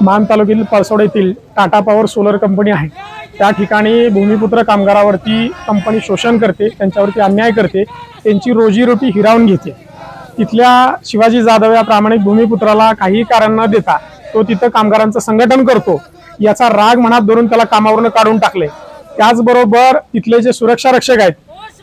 मान तालुक्यातील पळसोड येथील टाटा पॉवर सोलर कंपनी आहे. त्या ठिकाणी भूमिपुत्र कामगारावरती कंपनी शोषण करते त्यांच्यावरती अन्याय करते त्यांची रोजीरोटी हिरावून घेते. तिथल्या शिवाजी जाधव या प्रामाणिक भूमिपुत्राला काही कारण न देता तो तिथं कामगारांचं संघटन करतो. याचा राग मनात धरून त्याला कामावरून काढून टाकले. त्याचबरोबर तिथले जे सुरक्षा रक्षक आहेत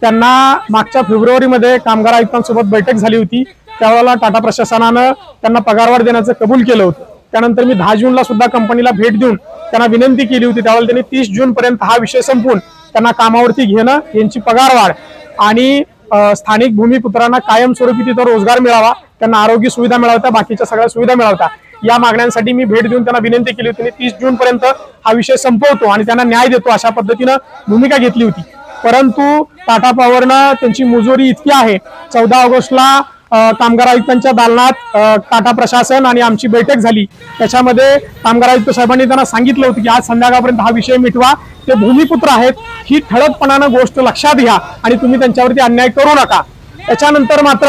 त्यांना मागच्या फेब्रुवारीमध्ये कामगार आयुक्तांसोबत बैठक झाली होती. त्यावेळेला टाटा प्रशासनानं त्यांना पगारवाढ देण्याचं कबूल केलं होतं. त्यानंतर मी दहा जूनला सुद्धा कंपनीला भेट देऊन त्यांना विनंती केली होती. त्यावेळेला त्यांनी तीस जून पर्यंत हा विषय संपवून त्यांना कामावरती घेणं यांची पगारवाढ आणि स्थानिक भूमिपुत्रांना कायमस्वरूपी तिथं रोजगार मिळावा त्यांना आरोग्य सुविधा मिळावत्या बाकीच्या सगळ्या सुविधा मिळावत्या या मागण्यांसाठी मी भेट देऊन त्यांना विनंती केली होती तीस जून पर्यंत हा विषय संपवतो आणि त्यांना न्याय देतो अशा पद्धतीनं भूमिका घेतली होती. परंतु टाटा पॉवरनं त्यांची मुजोरी इतकी आहे चौदा ऑगस्टला कामगार आयुक्तांच्या दालनात टाटा प्रशासन आणि आमची बैठक झाली. त्याच्यामध्ये कामगार आयुक्त साहेबांनी त्यांना सांगितलं होतं की आज संध्याकाळपर्यंत हा विषय मिटवा. ते भूमिपुत्र आहेत. ही ठळकपणानं गोष्ट लक्षात घ्या आणि तुम्ही त्यांच्यावरती अन्याय करू नका. त्याच्यानंतर मात्र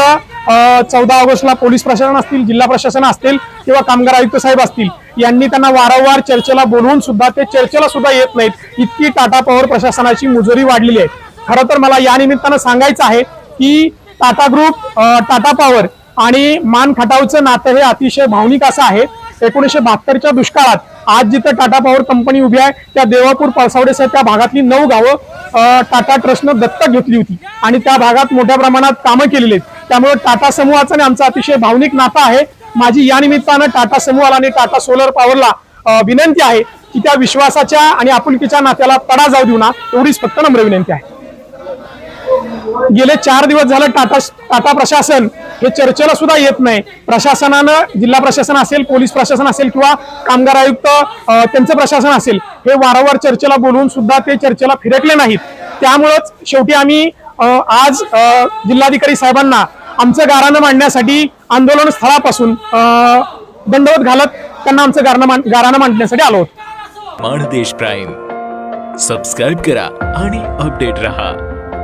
चौदा ऑगस्टला पोलीस प्रशासन असतील जिल्हा प्रशासन असतील किंवा कामगार आयुक्त साहेब असतील यांनी त्यांना वारंवार चर्चेला बोलवून सुद्धा ते चर्चेला सुद्धा येत नाहीत. इतकी टाटा पॉवर प्रशासनाची मुजोरी वाढलेली आहे. खरं तर मला या निमित्तानं सांगायचं आहे की टाटा ग्रुप टाटा पॉवर आणि मान खटावचं नातं हे अतिशय भावनिक असं आहे. एकोणीसशे बहात्तरच्या दुष्काळात आज जिथं टाटा पॉवर कंपनी उभी आहे त्या देवापूर पळसावडेसह त्या भागातली नऊ गावं टाटा ट्रस्टनं दत्तक घेतली होती. आणि त्या भागात मोठ्या प्रमाणात कामं केलेली आहेत. त्यामुळे टाटा समूहाचं आणि आमचं अतिशय भावनिक नातं आहे. माझी या निमित्तानं टाटा समूहाला आणि टाटा सोलर पॉवरला विनंती आहे की त्या विश्वासाच्या आणि आपुलकीच्या नात्याला तडा जाऊ देऊ ना एवढीच फक्त नम्र विनंती आहे. गेले चार दिवस झालं टाटा टाटा प्रशासन हे चर्चेला सुद्धा येत नाही. प्रशासनानं जिल्हा प्रशासन असेल पोलीस प्रशासन असेल किंवा कामगार आयुक्त त्यांचं प्रशासन असेल हे वारंवार चर्चेला बोलवून सुद्धा ते चर्चेला फिरकले नाहीत. त्यामुळंच शेवटी आम्ही आज जिल्हाधिकारी साहेबांना आमचं गाराणं मांडण्यासाठी आंदोलन स्थळापासून दंडवत घालत त्यांना आमचं गारणं गाराणं मांडण्यासाठी आलो होतो माणदेश प्राईम. सबस्क्राईब करा आणि अपडेट रहा.